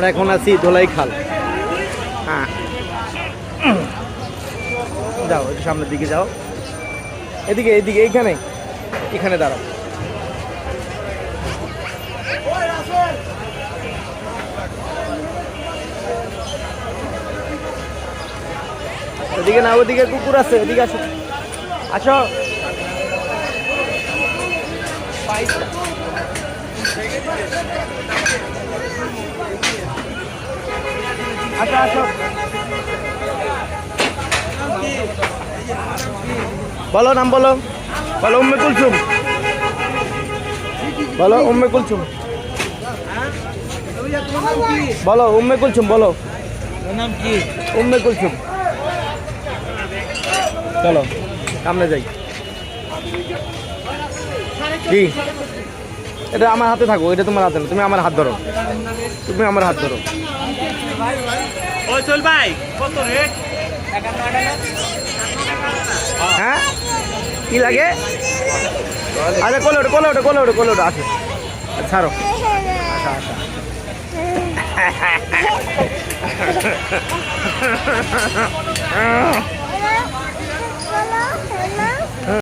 আমরা এখন আছি ধোলাই খাল। হ্যাঁ। যাও, একটু সামনের দিকে যাও। এদিকে এদিকে, এইখানে। এখানে দাঁড়াও। এদিকে না, ওদিকে কুকুর আছে, এদিকে আসো। আসো। আসো বলো নাম বলো। বলো উম্মে কুলসুম। বলো উম্মে কুলসুম। বলো উম্মে কুলসুম বলো। নাম কি? উম্মে কুলসুম। চলো সামনে যাই। কি? এটা আমার হাতে থাকো এটা তোমার হাতে না তুমি আমার হাত ধরো। তুমি আমার হাত ধরো। ওই চল ভাই কত রেট হ্যাঁ? কি লাগে? আচ্ছা কোলে ওটা কোলে ওটা কোলে ওটা কোলে ওটা আছে ছাড়ো আচ্ছা আচ্ছা